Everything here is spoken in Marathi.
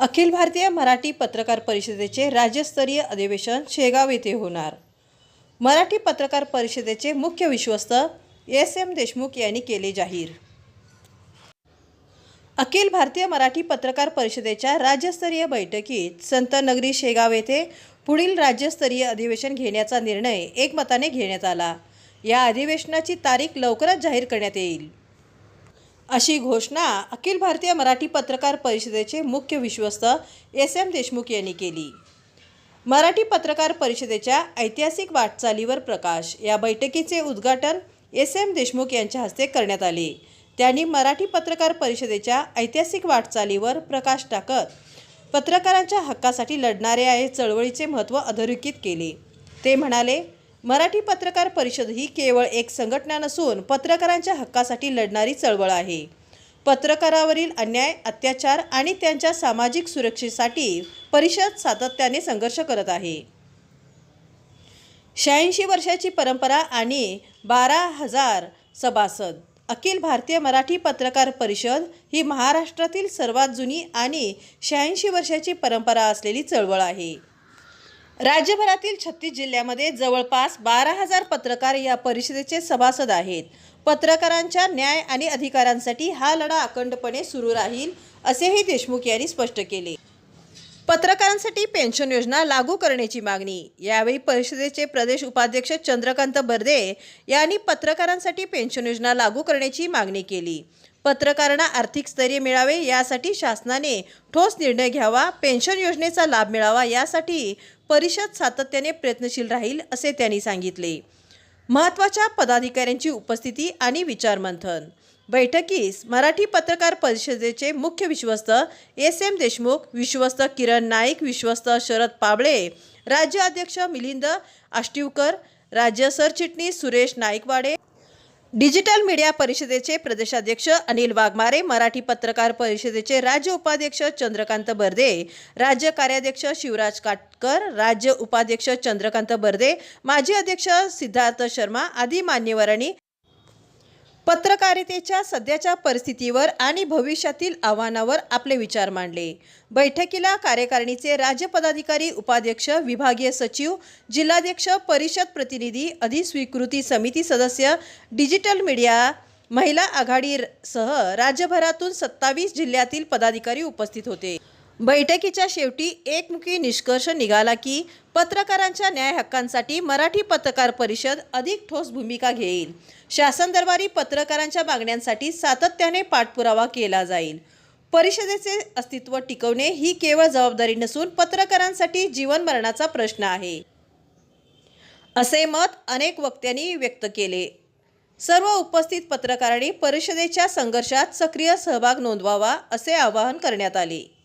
अखिल भारतीय मराठी पत्रकार परिषदेचे राज्यस्तरीय अधिवेशन शेगाव येथे होणार. मराठी पत्रकार परिषदेचे मुख्य विश्वस्त एस एम देशमुख यांनी केले जाहीर. अखिल भारतीय मराठी पत्रकार परिषदेच्या राज्यस्तरीय बैठकीत संत नगरी शेगाव येथे पुढील राज्यस्तरीय अधिवेशन घेण्याचा निर्णय एकमताने घेण्यात आला. या अधिवेशनाची तारीख लवकरच जाहीर करण्यात येईल. अशी घोषणा अखिल भारतीय मराठी पत्रकार परिषदेचे मुख्य विश्वस्त एस एम देशमुख यांनी केली. मराठी पत्रकार परिषदेच्या ऐतिहासिक वाटचालीवर प्रकाश या बैठकीचे उद्घाटन एस एम देशमुख यांच्या हस्ते करण्यात आले. त्यांनी मराठी पत्रकार परिषदेच्या ऐतिहासिक वाटचालीवर प्रकाश टाकत पत्रकारांच्या हक्कासाठी लढणाऱ्या या चळवळीचे महत्त्व अधोरेखित केले. ते म्हणाले मराठी पत्रकार परिषद ही केवळ एक संघटना नसून पत्रकारांच्या हक्कासाठी लढणारी चळवळ आहे. पत्रकारावरील अन्याय अत्याचार आणि त्यांच्या सामाजिक सुरक्षेसाठी परिषद सातत्याने संघर्ष करत आहे. शहाऐंशी वर्षाची परंपरा आणि बारा हजार सभासद. अखिल भारतीय मराठी पत्रकार परिषद ही महाराष्ट्रातील सर्वात जुनी आणि शहाऐंशी वर्षाची परंपरा असलेली चळवळ आहे. राज्यभरातील छत्तीस जिल्ह्यामध्ये जवळपास बारा हजार पत्रकार या परिषदेचे सभासद आहेत. पत्रकारांच्या न्याय आणि अधिकारांसाठी हा लढा अखंडपणे सुरू राहील असेही देशमुख यांनी स्पष्ट केले. पत्रकारांसाठी पेन्शन योजना लागू करण्याची मागणी यावेळी परिषदेचे प्रदेश उपाध्यक्ष चंद्रकांत बर्दे यांनी पत्रकारांसाठी पेन्शन योजना लागू करण्याची मागणी केली. पत्रकारांना आर्थिक स्थैर्य मिळावे यासाठी शासनाने ठोस निर्णय घ्यावा पेन्शन योजनेचा लाभ मिळावा यासाठी परिषद सातत्याने प्रयत्नशील राहील असे त्यांनी सांगितले. महत्त्वाच्या पदाधिकाऱ्यांची उपस्थिती आणि विचारमंथन बैठकीस मराठी पत्रकार परिषदेचे मुख्य विश्वस्त एस एम देशमुख विश्वस्त किरण नाईक विश्वस्त शरद पाबळे राज्य अध्यक्ष मिलिंद आष्टीवकर राज्य सरचिटणीस सुरेश नाईकवाडे डिजिटल मीडिया परिषदेचे प्रदेशाध्यक्ष अनिल वाघमारे मराठी पत्रकार परिषदेचे राज्य उपाध्यक्ष चंद्रकांत बर्दे राज्य कार्याध्यक्ष शिवराज काटकर राज्य उपाध्यक्ष चंद्रकांत बर्दे माजी अध्यक्ष सिद्धार्थ शर्मा आदी मान्यवरांनी पत्रकारितेच्या सध्याच्या परिस्थितीवर आणि भविष्यातील आव्हानावर आपले विचार मांडले. बैठकीला कार्यकारिणीचे राज्य पदाधिकारी उपाध्यक्ष विभागीय सचिव जिल्हाध्यक्ष परिषद प्रतिनिधी अधिस्वीकृती समिती सदस्य डिजिटल मीडिया महिला आघाडीसह राज्यभरातून सत्तावीस जिल्ह्यातील पदाधिकारी उपस्थित होते. बैठकीच्या शेवटी एकमुखी निष्कर्ष निघाला की पत्रकारांच्या न्याय हक्कांसाठी मराठी पत्रकार परिषद अधिक ठोस भूमिका घेईल. शासन दरबारी पत्रकारांच्या मागण्यांसाठी सातत्याने पाठपुरावा केला जाईल. परिषदेचे अस्तित्व टिकवणे ही केवळ जबाबदारी नसून पत्रकारांसाठी जीवन मरणाचा प्रश्न आहे. असे मत अनेक वक्त्यांनी व्यक्त केले. सर्व उपस्थित पत्रकारांनी परिषदेच्या संघर्षात सक्रिय सहभाग नोंदवावा असे आवाहन करण्यात आले.